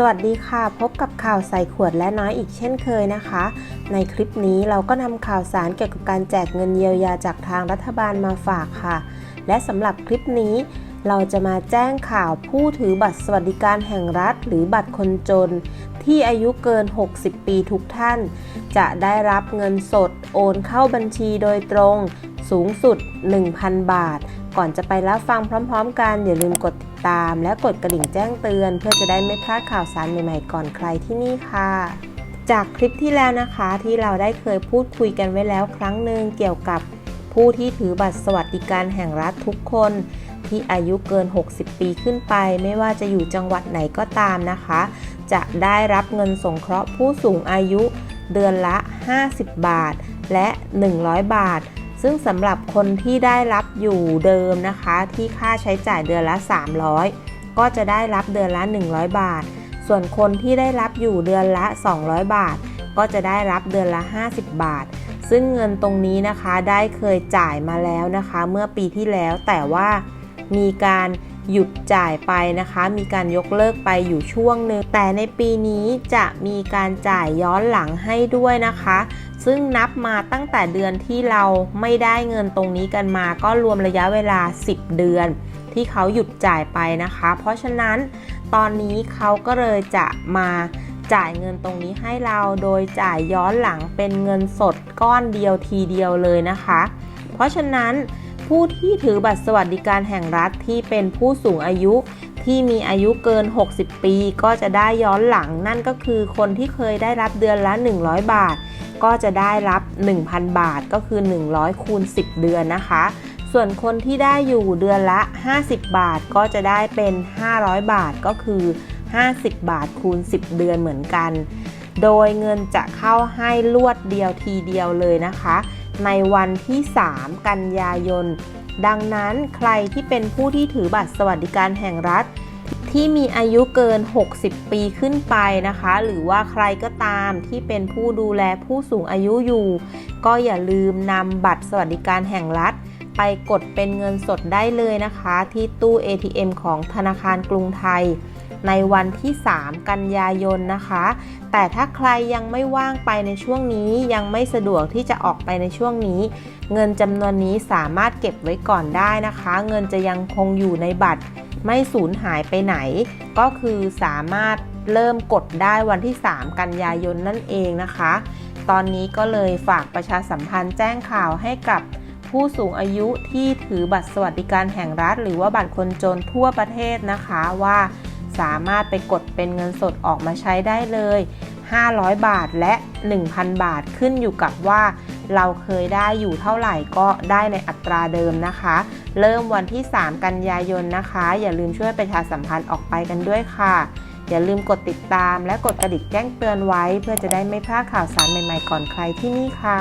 สวัสดีค่ะ พบกับข่าวใส่ขวดและน้อยอีกเช่นเคยนะคะ ในคลิปนี้เราก็นำข่าวสารเกี่ยวกับการแจกเงินเยียวยาจากทางรัฐบาลมาฝากค่ะ และสำหรับคลิปนี้ เราจะมาแจ้งข่าวผู้ถือบัตรสวัสดิการแห่งรัฐ หรือบัตรคนจน ที่อายุเกิน 60 ปีทุกท่าน จะได้รับเงินสดโอนเข้าบัญชีโดยตรง สูงสุด 1,000 บาท ก่อนจะไปรับฟังพร้อม ๆ กันอย่าลืมกดติดตาม และกดกระดิ่งแจ้งเตือน เพื่อจะได้ไม่พลาดข่าวสารใหม่ๆก่อนใครที่นี่ค่ะ จากคลิปที่แล้วนะคะที่เราได้เคยพูดคุยกันไว้แล้วครั้งหนึ่งเกี่ยวกับผู้ที่ถือบัตรสวัสดิการแห่งรัฐทุกคน ที่อายุเกิน 60 ปีขึ้นไป ไม่ว่าจะอยู่จังหวัดไหนก็ตามนะคะ จะได้รับเงินสงเคราะห์ผู้สูงอายุเดือนละ 50 บาทและ 100 บาท ซึ่งสำหรับคนที่ได้รับอยู่เดิมนะคะ ที่ค่าใช้จ่ายเดือนละ 300 ก็จะได้รับเดือนละ 100 บาท ส่วนคนที่ได้รับอยู่เดือนละ 200 บาท ก็จะได้รับเดือนละ 50 บาท ซึ่งเงินตรงนี้นะคะได้เคยจ่ายมาแล้วนะคะ เมื่อปีที่แล้วแต่ว่ามีการ หยุดจ่ายไปนะคะ มีการยกเลิกไปอยู่ช่วงหนึ่งแต่ในปีนี้จะมีการจ่ายย้อนหลังให้ด้วยนะคะ ซึ่งนับมาตั้งแต่เดือนที่เราไม่ได้เงินตรงนี้กันมา ก็รวมระยะเวลา 10 เดือน ที่เขาหยุดจ่ายไปนะคะ เพราะฉะนั้นตอนนี้เขาก็เลยจะมาจ่ายเงินตรงนี้ให้เราโดยจ่ายย้อนหลังเป็นเงินสดก้อนเดียวทีเดียวเลยนะคะ เพราะฉะนั้น ผู้ที่ถือบัตรสวัสดิการแห่งรัฐที่เป็นผู้สูงอายุที่มีอายุเกิน 60 ปี ก็จะได้ย้อนหลังนั่นก็คือคนที่เคยได้รับเดือนละ 100 บาท ก็จะได้รับ 1,000 บาทก็คือ 100คูณ10 เดือนนะคะ ส่วนคนที่ได้อยู่เดือนละ 50 บาทก็จะได้เป็น 500 บาทก็คือ 50 บาทคูณ 10 เดือนเหมือนกัน โดยเงินจะเข้าให้ลวดเดียวทีเดียวเลยนะคะ ในวันที่ 3 กันยายน ดังนั้นใครที่เป็นผู้ที่ถือบัตรสวัสดิการแห่งรัฐ ที่มีอายุเกิน 60 ปีขึ้นไปนะคะ หรือว่าใครก็ตามที่เป็นผู้ดูแลผู้สูงอายุอยู่ ก็อย่าลืมนำบัตรสวัสดิการแห่งรัฐ ไปกดเป็นเงินสดได้เลยนะคะ ที่ตู้ ATM ของธนาคารกรุงไทย ในวันที่ 3 กันยายนนะคะ แต่ถ้าใครยังไม่ว่างไปในช่วงนี้ยังไม่สะดวกที่จะออกไปในช่วงนี้ เงินจำนวนนี้สามารถเก็บไว้ก่อนได้นะคะ เงินจะยังคงอยู่ในบัตรไม่สูญหายไปไหน ก็คือสามารถเริ่มกดได้วันที่ 3 กันยายนนั่นเองนะคะ ตอนนี้ก็เลยฝากประชาสัมพันธ์แจ้งข่าวให้กับผู้สูงอายุที่ถือบัตรสวัสดิการแห่งรัฐ หรือว่าบัตรคนจนทั่วประเทศนะคะว่า สามารถไปกดเป็นเงินสดออกมาใช้ได้เลย 500 บาทและ 1,000 บาทขึ้นอยู่กับว่า เราเคยได้อยู่เท่าไหร่ก็ได้ในอัตราเดิมนะคะ เริ่มวันที่ 3 กันยายนนะคะ อย่าลืมช่วยประชาสัมพันธ์ออกไปกันด้วยค่ะ อย่าลืมกดติดตามและกดกระดิ่งแจ้งเตือนไว้ เพื่อจะได้ไม่พลาดข่าวสารใหม่ๆก่อนใครที่นี่ค่ะ